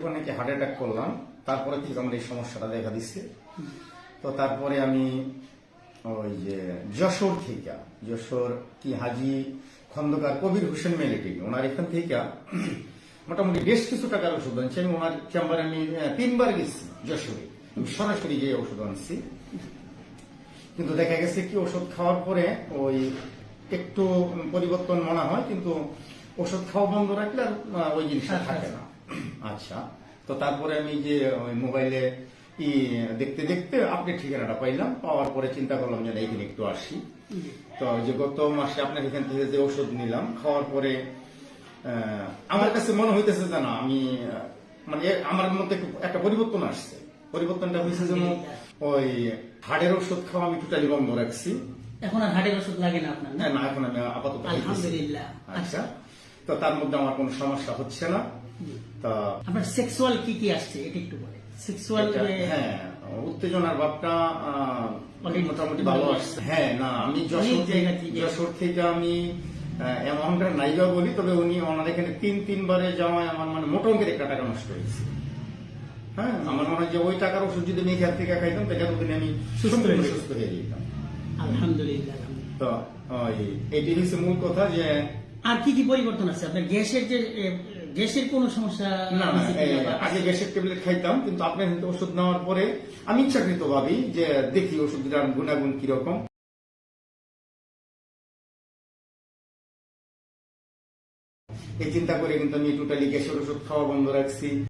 অনেকে heart attack করলাম। তারপরে থেকে আমার এই সমস্যাটা দেখা দিচ্ছে তো তারপরে আমি ওই যে যশোর থেকে, যশোর কি হাজি খন্দকার কবির হোসেন মেলেটি, ওনার এখান থেকে মোটামুটি বেশ কিছু টাকার ওষুধ আনছি। আমি ওনার চেম্বারে আমি তিনবার গেছি যশোরে। আমি সরাসরি গিয়ে ওষুধ আনছি। কিন্তু দেখা গেছে কি, ওষুধ খাওয়ার পরে ওই একটু পরিবর্তন মনে হয়, কিন্তু ওষুধ খাওয়া বন্ধ রাখলে আর ওই জিনিসটা থাকে না। আচ্ছা তো তারপরে আমি যে মোবাইলে ই দেখতে দেখতে আপনি ঠিকানাটা পাইলাম পাওয়ার পরে চিন্তা করলাম যে এইখানে একটু আসি। তো যে গত মাসে আপনার এখান থেকে যে ওষুধ নিলাম খাওয়ার পরে আমার কাছে মনে হইতেছে যে না আমি মানে আমার মধ্যে একটা পরিবর্তন আসছে। পরিবর্তনটা হয়েছে যেন ওই হাড়ের ওষুধ খাওয়া আমি টোটালি বন্ধ রাখছি। এখন আর হাড়ের ওষুধ লাগে না আপনার না? না, এখন আমি আপাতত আলহামদুলিল্লাহ। আচ্ছা। তো তার মধ্যে আমার কোনো সমস্যা হচ্ছে না। তা আপনার সেক্সুয়াল কি কি আসছে এটা একটু বলে সেক্সুয়াল হ্যাঁ উত্তেজনার ভাবটা মোটামুটি ভালো আসছে। হ্যাঁ না আমি যশোর থেকে আমি অ্যামাউন্টটা নাইবা বলি তবে উনি ওনার এখানে তিন তিনবারে যাওয়ায় আমার মানে মোটা অঙ্কের একটা টাকা নষ্ট হয়েছে। হ্যাঁ আমার মনে হয় যে ওই টাকার ওষুধ যদি আমি এখান থেকে খাইতাম তাহলে এতদিন আমি সুস্থ হয়ে সুস্থ হয়ে যেতাম। আলহামদুলিল্লাহ। তো এটি হচ্ছে মূল কথা যে আর কি কি পরিবর্তন আছে আপনার গ্যাসের যে গ্যাসের কোনো সমস্যা না? আগে গ্যাসের ট্যাবলেট খাইতাম কিন্তু আপনার হয়তো ওষুধ নেওয়ার পরে আমি ইচ্ছাকৃত ভাবি যে দেখি ওষুধটার গুণাগুণ কীরকম এই চিন্তা করে কিন্তু আমি টোটালি গ্যাসের ওষুধ খাওয়া বন্ধ রাখছি